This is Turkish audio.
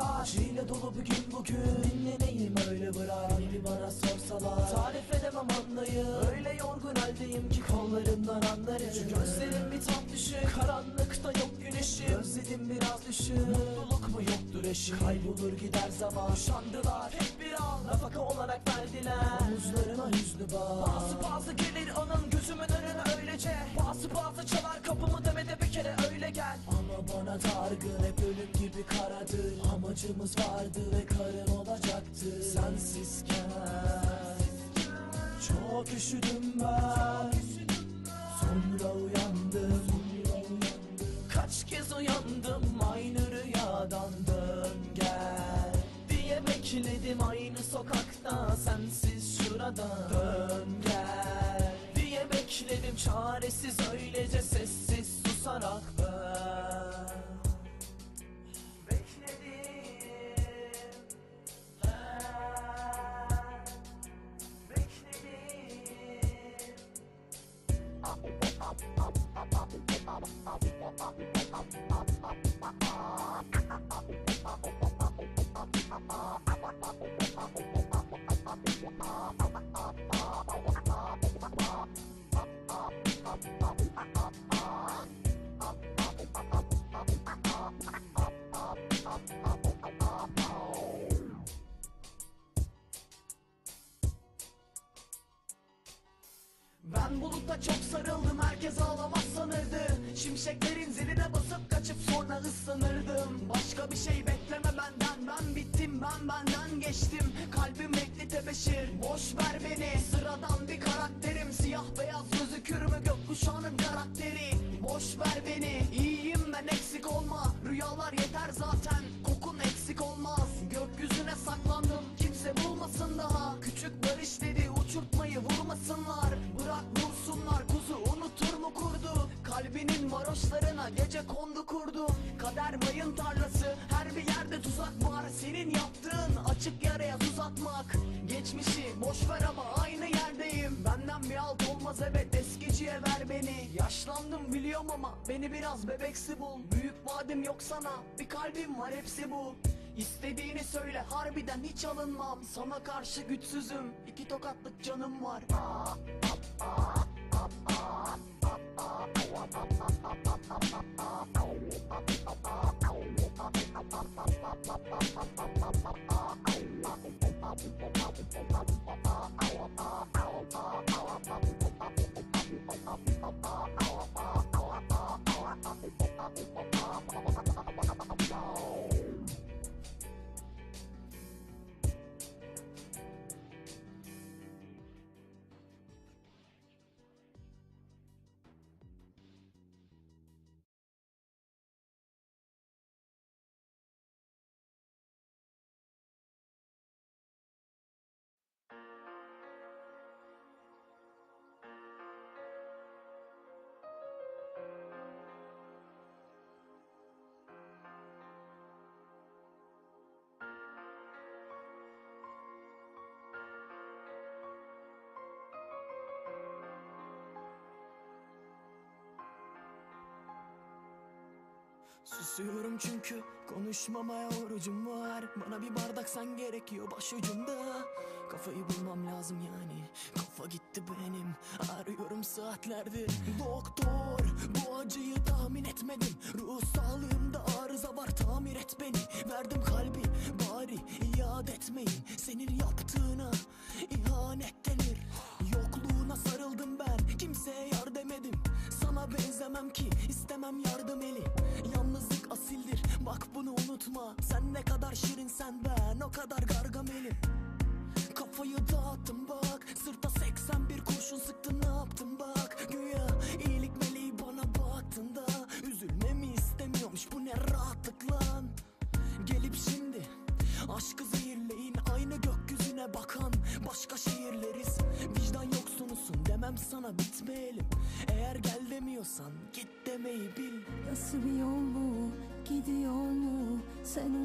Acıyla dolu bir gün bugün. Dinleneyim öyle bırak. Beni bana sorsalar. Tarif edemem anlayı Öyle yorgun haldeyim ki kollarımdan anlarım. Şu gözlerim bir tam düşük. Karanlıkta yok güneşim. Özledim biraz düşün. Mutluluk mu yoktur eşim? Kaybolur gider zaman. Şandılar hep bir an Nafaka olarak verdiler. Omuzlarıma hüznü bağ. Bazı bazı gelir anın bana dargın hep ölüm gibi karadır. Amacımız vardı ve karın olacaktı. Sensizken Çok üşüdüm ben. Sonra uyandım. Kaç kez uyandım aynı rüyadan dön gel. Diye bekledim aynı sokakta sensiz şurada Dön gel. Diye bekledim çaresiz öylece sessiz susarak ben Buluta çok sarıldım herkes ağlamaz sanırdı. Şimşeklerin ziline basıp kaçıp sonra ıslanırdım. Başka bir şey bekleme benden ben bittim ben benden geçtim. Kalbim renkli tebeşir boş ver beni. Sıradan bir karakterim siyah beyaz gözükür mü gökkuşağının karakteri? Boş ver beni iyiyim ben eksik olma. Rüyalar yeter zaten kokun eksik olmaz. Gökyüzüne saklandım kimse bulmasın daha. Küçük barış dedi uçurtmayı vurmasınlar Kalbinin varoşlarına gece kondu kurdu Kader mayın tarlası her bir yerde tuzak var. Senin yaptığın açık yaraya tuz atmak. Geçmişi boş ver ama aynı yerdeyim. Benden bir alt olmaz evet eskiciye ver beni. Yaşlandım biliyorum ama beni biraz bebeksi bul. Büyük vadim yok sana bir kalbim var hepsi bu. İstediğini söyle harbiden hiç alınmam. Sana karşı güçsüzüm iki tokatlık canım var Bye. Susuyorum çünkü konuşmamaya orucum var. Bana bir bardak sen gerekiyor başucumda. Kafayı bulmam lazım yani. Kafa gitti benim. Arıyorum saatlerdir. Doktor bu acıyı tahmin etmedim. Ruh sağlığımda arıza var tamir et beni. Verdim kalbi bari iade etmeyin. Senin yaptığına ihanet denir. Yokluğuna sarıldım ben. Kimseye Benzemem ki istemem yardım eli. Yalnızlık asildir bak bunu unutma. Sen ne kadar şirinsen ben o kadar gargamelim Kafayı dağıttım sana bitmeyelim. Eğer gel demiyorsan git demeyi bil. Nasıl bir yol bu? Gidiyor mu? Sen